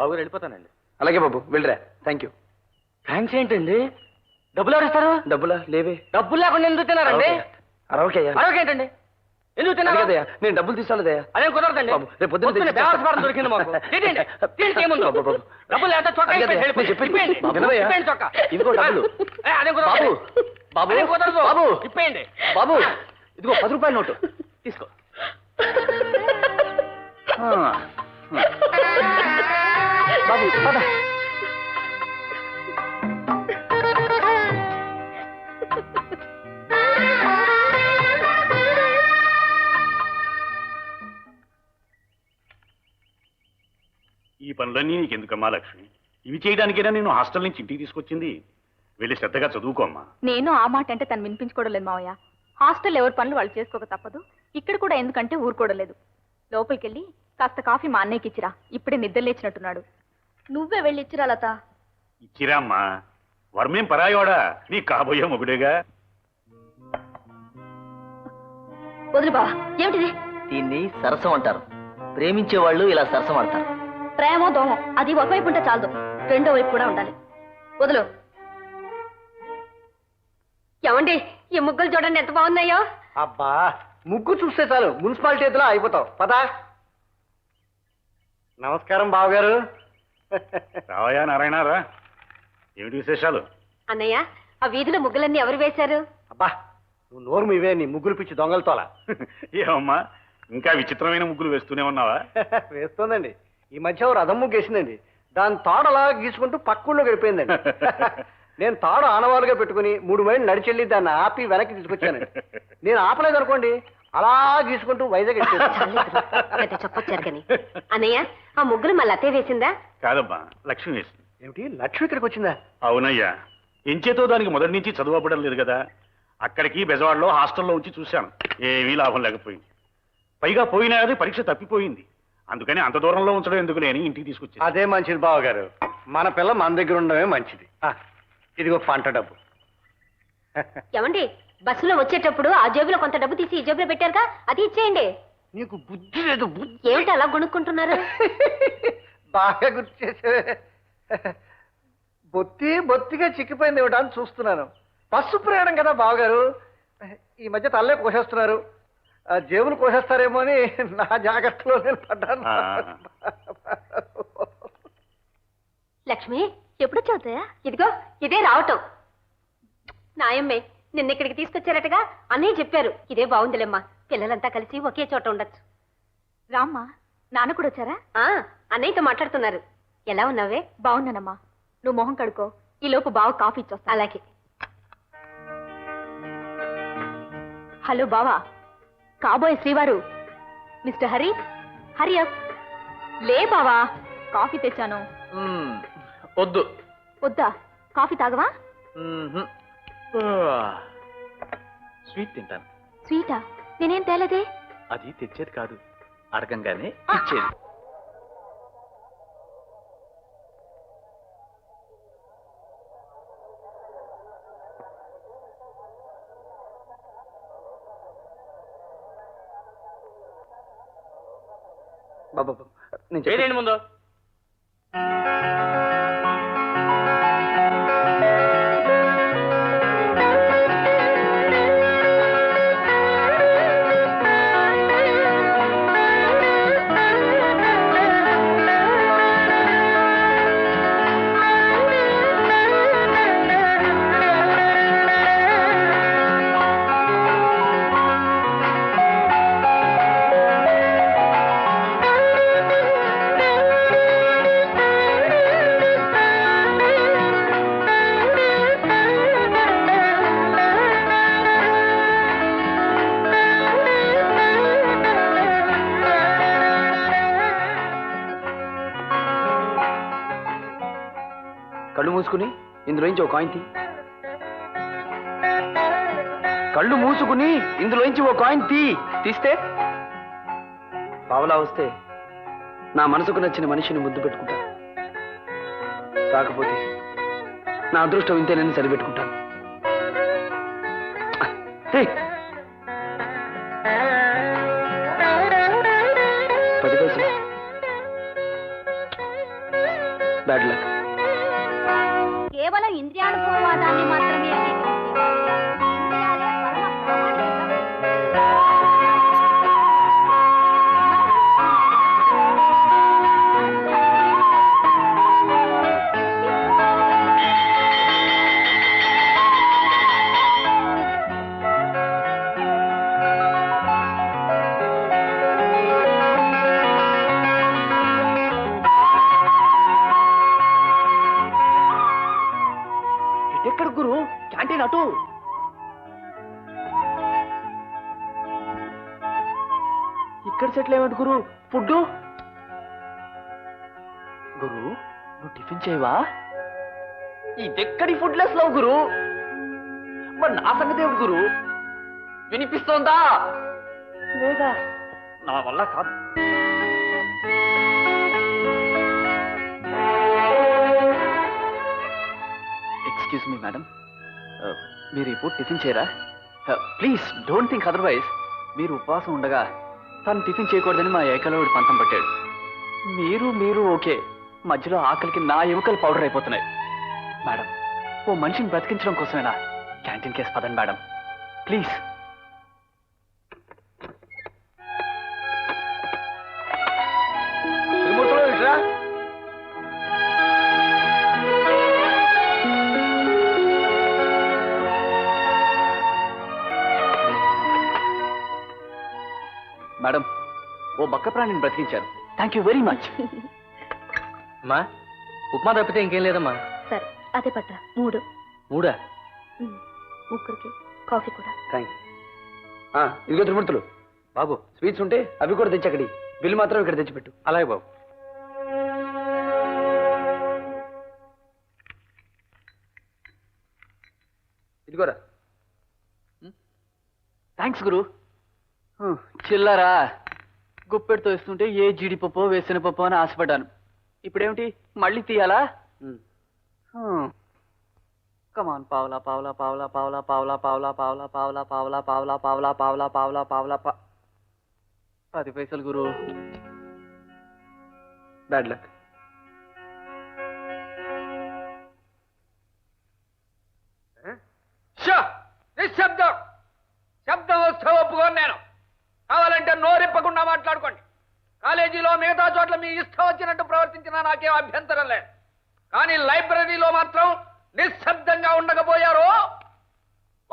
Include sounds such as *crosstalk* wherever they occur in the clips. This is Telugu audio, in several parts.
బాబు గారు వెళ్ళిపోతానండి. అలాగే బాబు వెళ్ళరా. థ్యాంక్ యూ థ్యాంక్స్ ఏంటండి? డబ్బులు ఎవరు ఇస్తారు? డబ్బులా? లేవే. డబ్బులు లేకుండా ఎందుకు తిన్నారండి? అరవకయ్యా మరొకేంటండి ఎందుకు తిన్నారు? నేను డబ్బులు తీసుకోలేదయ్యా. అదేం కుదరదండి? బాబు, రేపు పొద్దున్న దొరికింది మాకు. *laughs* తీయండి, ఏముందో. బాబు, బాబు. డబ్బులు లేకపోతే చొక్కా. ఇదిగో డబ్బులు. అదేం కుదరదు. బాబు, బాబు, కుదరదు. బాబు. ఇప్పేయండి. బాబు ఇదిగో పది రూపాయల నోటు. తీసుకో. *laughs* బాబు పద. ఈ పనులన్నీ నీకెందుకమ్మా లక్ష్మి? ఇవి చేయడానికైనా నేను హాస్టల్ నుంచి ఇంటికి తీసుకొచ్చింది? వెళ్ళి శ్రద్ధగా చదువుకోమ్మా నేను ఆ మాట అంటే తను వినిపించుకోవడం లేదు మావయ్య. హాస్టల్ ఎవరి పనులు వాళ్ళు చేసుకోక తప్పదు. ఇక్కడ కూడా ఎందుకంటే ఊరుకోవడం లేదు. లోపలికి వెళ్ళి కాస్త కాఫీ మా అన్నయ్యకి ఇచ్చిరా ఇప్పుడే నిద్ర లేచినట్టున్నాడు. నువ్వే వెళ్ళి ఇచ్చిరా లత. ఇచ్చిరామ్మా. వర్మేం పరాయోడా? నీ కాబోయే మొగుడేగా. వదిలి బావా ఏమిటిది? దీన్ని సరసం అంటారు. ప్రేమించే వాళ్ళు ఇలా సరసం ఆడతారు ప్రేమ దోమం అది ఒకవైపు ఉంటే చాలదు. రెండో వైపు కూడా ఉండాలి. వదులు. ఏమండి ఈ ముగ్గులు చూడండి ఎంత బాగున్నాయో. అబ్బా ముగ్గు చూస్తే చాలు. మున్సిపాలిటీ ఎదులా అయిపోతావు. పదా. నమస్కారం బావగారు. రావయా నారాయణరా? ఏమిటి విశేషాలు? అన్నయ్య ఆ వీధిలో ముగ్గులన్నీ ఎవరు వేశారు? అబ్బా నువ్వు నోరు మీవే నీ ముగ్గులు పిచ్చి దొంగలతోలా ఏమమ్మా ఇంకా విచిత్రమైన ముగ్గులు వేస్తూనే ఉన్నావా? *laughs* వేస్తోందండి. ఈ మధ్య ఓ రథం ముగ్గు వేసిందండి దాని తాడు అలా గీసుకుంటూ పక్కూళ్ళో గడిపోయిందండి. *laughs* నేను తాడు ఆనవాలుగా పెట్టుకుని మూడు మైళ్ళు నడిచెళ్ళి దాన్ని ఆపి వెనక్కి తీసుకొచ్చానండి. నేను ఆపలేదు అనుకోండి అలా గీసుకుంటూ వైజాగ్. *laughs* చెప్పొచ్చారు కానీ. అన్నయ్య ఆ ముగ్గులు మళ్ళీ అతే వేసిందా? కాదమ్మా లక్ష్మి వేసింది. ఏమిటి? లక్ష్మి ఇక్కడికి వచ్చిందా? అవునయ్యా. ఎంచేతో దానికి మొదటి నుంచి చదువు అవ్వడం లేదు కదా. అక్కడికి బెజవాడలో హాస్టల్లో ఉంచి చూశాను. ఏమీ లాభం లేకపోయింది. పైగా పోయినా అది పరీక్ష తప్పిపోయింది. అందుకని అంత దూరంలో ఉంచడం ఎందుకు లేని ఇంటికి తీసుకొచ్చి అదే మంచిది బావగారు. మన పిల్ల మన దగ్గర ఉండడమే మంచిది. ఆ, ఇదిగో పంట డబ్బు. ఏమండి? బస్సులో వచ్చేటప్పుడు ఆ జేబులో కొంత డబ్బు తీసి ఈ జేబులో పెట్టారుగా? అది ఇచ్చేయండి. నీకు బుద్ధి లేదు బుద్ధి. ఏమిటి అలా కొనుక్కుంటున్నారు *laughs* బాగా గుర్తు చేసేవే. బొత్తి బొత్తిగా చిక్కిపోయింది ఏమిటా అని చూస్తున్నాను. బస్సు ప్రయాణం కదా బావగారు. ఈ మధ్య తల్లే కోసేస్తున్నారు. ఆ, జేబులు కోసేస్తారేమో అని నా జాగ్రత్తలో నేను పడ్డాను. ఆ. లక్ష్మి ఎప్పుడు చదువుతాయా ఇదిగో ఇదే రావటం. నాయమ్మే నిన్న ఇక్కడికి తీసుకొచ్చారటగా అన్నయ్య చెప్పారు. ఇదే బాగుందిలేమ్మా పిల్లలంతా కలిసి ఒకే చోట ఉండొచ్చు. రామ్మా నాన్న కూడా వచ్చారా? అన్నయ్యతో మాట్లాడుతున్నారు. ఎలా ఉన్నావే? బాగున్నానమ్మా నువ్వు మొహం కడుకో ఈ లోపు బావ కాఫీ ఇచ్చొస్తా అలాగే. హలో బావా. కాబోయే శ్రీవారు. Mister Hari Hari up. లే బావా కాఫీ తెచ్చాను. వద్దు. వద్దా? కాఫీ తాగవా. స్వీట్ తింటాను. స్వీటా? నేనేం తేలేదే? అది తెచ్చేది కాదు. అడగంగానే ఇచ్చేది. బాబా నేను ముందు? మూసుకుని ఇందులోంచి ఒక కాయిన్ తీ. కళ్ళు మూసుకుని ఇందులోంచి ఓ కాయిన్ తీ. తీస్తే? పావలా వస్తే నా మనసుకు నచ్చిన మనిషిని ముద్దు పెట్టుకుంటా. కాకపోతే నా అదృష్టం ఇంతేనని సరిపెట్టుకుంటాను పది పైసలు బ్యాడ్ లక్. కేవలం ఇంద్రియానుభవాదాన్ని మాత్రమే ఎక్కడ గురు? క్యాంటీన్ అటు ఇక్కడ సెటిల్ అయ్యాడు గురు. ఫుడ్ గురు నువ్వు టిఫిన్ చేయవా? ఇదెక్కడి ఫుడ్ లెస్ లవ్ గురు? మరి నా సంగతి ఏమిటి గురు? వినిపిస్తోందా? లేదా? నా వల్ల కాదు. ఎక్స్క్యూజ్ మీ మేడం మీరు ఇప్పుడు టిఫిన్ చేయరా? ప్లీజ్ డోంట్ థింక్ అదర్వైజ్ మీరు ఉపవాసం ఉండగా తను టిఫిన్ చేయకూడదని మా ఏకలవుడు పంతం పట్టాడు. మీరు మీరు ఓకే. మధ్యలో ఆకలికి నా ఎముకలు పౌడర్ అయిపోతున్నాయి. మేడం ఓ మనిషిని బ్రతికించడం కోసమేనా? క్యాంటీన్ కేసు పదండి మేడం ప్లీజ్ ఓ బక్క ప్రాణిని బ్రతికించారు. థ్యాంక్ యూ వెరీ మచ్ అమ్మా ఉప్మా తప్పితే ఇంకేం లేదమ్మా. సరే అదే పట్ల మూడు. మూడా? ఉమ్, ముగ్గురికి కాఫీ కూడా. థ్యాంక్ ఇదిగో త్రిమూర్తులు. బాబు స్వీట్స్ ఉంటే అవి కూడా తెచ్చి అక్కడి బిల్ మాత్రం ఇక్కడ తెచ్చిపెట్టు. అలాగే బాబు. ఇదిగోరా. థ్యాంక్స్ గురు. చిల్లరా. గుప్పెడితో ఇస్తుంటే ఏ జీడిపప్పు వేసిన పప్పు అని ఆశపడ్డాను ఇప్పుడేమిటి మళ్ళీ తీయాలా కమాన్ పావలా పావలా పావలా పావలా పావలా పావలా పావలా పావలా పావలా పావలా పావలా పావలా పావలా పావలా పది పైసలు గురు బ్యాడ్ లక్ కాలేజీలో మిగతా చోట్ల మీ ఇష్టం వచ్చినట్టు ప్రవర్తించినా నాకేం అభ్యంతరం లేదు. కానీ లైబ్రరీలో మాత్రం నిశ్శబ్దంగా ఉండకపోయారో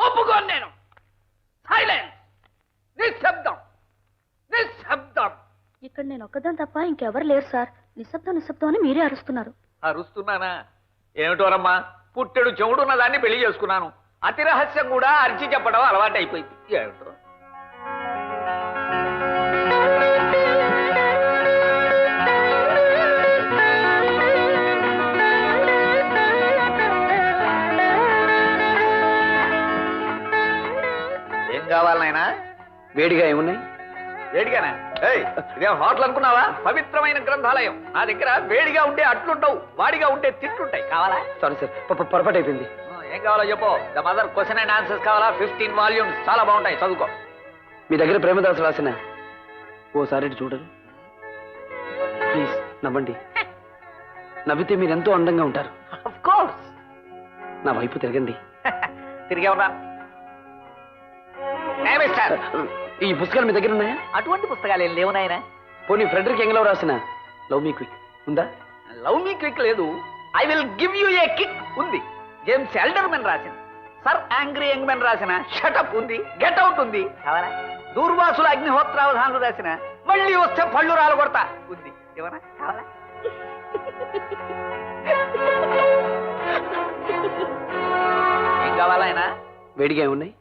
ఒప్పుకోను నేను. సైలెన్స్ నిశ్శబ్దం. నిశ్శబ్దం. ఇక్కడ నేను ఒక్కదాని తప్ప ఇంకెవరు లేరు సార్. నిశ్శబ్దం నిశ్శబ్దం అని మీరే అరుస్తున్నారు. అరుస్తున్నానా? ఏమిటోరమ్మా పుట్టెడు చెవుడున్న దాన్ని పెళ్ళి చేసుకున్నాను. అతి రహస్యం కూడా అరిచి చెప్పడం అలవాటు అయిపోయింది ఏమిటో? కావాలి నాయనా? వేడిగా ఏమున్నాయి? వేడిగానా? ఏయ్ ఇదేం హోటల్ అనుకున్నావా? పవిత్రమైన గ్రంథాలయం. నా దగ్గర వేడిగా ఉంటే అట్లుండవు వాడిగా ఉంటే తిట్లుంటాయి. కావాలా? సారీ సార్ పొరపాటు అయిపోయింది. ఏం కావాలో చెప్పు. The mother question and answers కావాలా? ఫిఫ్టీన్ వాల్యూమ్స్ చాలా బాగుంటాయి. చదువుకో. మీ దగ్గర ప్రేమదాసు రాసిన? ఓసారి చూడరు. ప్లీజ్ నవ్వండి. నవ్వితే మీరు ఎంతో అందంగా ఉంటారు. నా వైపు తిరగండి. *laughs* తిరిగే ఉన్నా మిస్టర్ ఈ పుస్తకాలు మీ దగ్గర ఉన్నాయా? అటువంటి పుస్తకాలు ఏం లేవు నాయన. పోనీ ఫ్రెడరిక్ ఎంగ్లో రాసిన లవ్ మీ క్విక్ ఉందా? లవ్ మీ క్విక్ లేదు. I will give you a kick ఉంది. జేమ్స్ ఎల్డర్మెన్ రాసిన సర్ యాంగ్రీ యంగ్మెన్ రాసిన షటప్ ఉంది గెట్ అవుట్ ఉంది. కావాలా దూర్వాసుల అగ్నిహోత్రావధానులు రాసిన మళ్ళీ వస్తే పళ్ళు రాలు కొడతా ఉంది. ఏమన్నా కావాలా? ఏం కావాలా ఆయన? వేడిగా ఏమున్నాయి?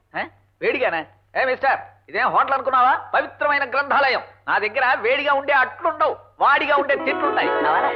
వేడిగానా? ఏ మిస్టర్ ఇదేం హోటల్ అనుకున్నావా? పవిత్రమైన గ్రంథాలయం. నా దగ్గర వేడిగా ఉండే అట్లుండవు వాడిగా ఉండే తిట్లుంటాయి కావాలా